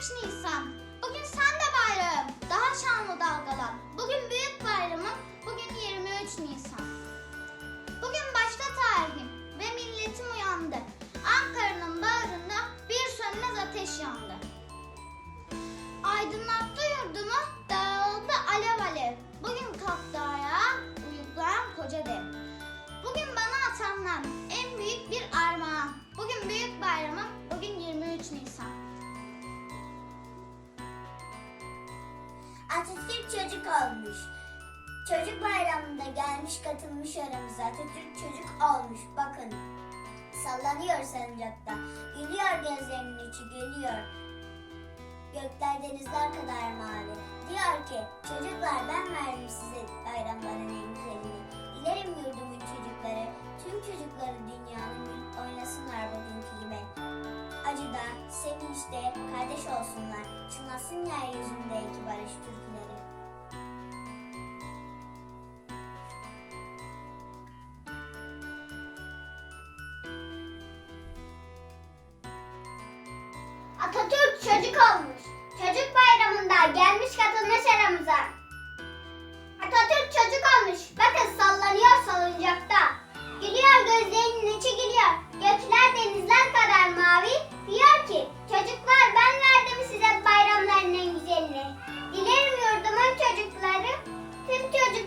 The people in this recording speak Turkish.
Nisan. Bugün sen de bayram. Daha şanlı dalgalan. Bugün büyük bayramım. Bugün 23 Nisan. Atatürk çocuk olmuş. Çocuk bayramında gelmiş katılmış aramıza. Atatürk çocuk olmuş bakın. Sallanıyor sancakta. Gülüyor gözlerinin içi gülüyor. Gökler denizler kadar mavi. Diyor ki çocuklar ben verdim size bayramların en güzelini. Dilerim yurdumun çocukları, tüm çocukları dünyanın sevinçte kardeş olsunlar. Çınlasın yeryüzünde iki barış türküleri. Atatürk çocuk olmuş. Çocuk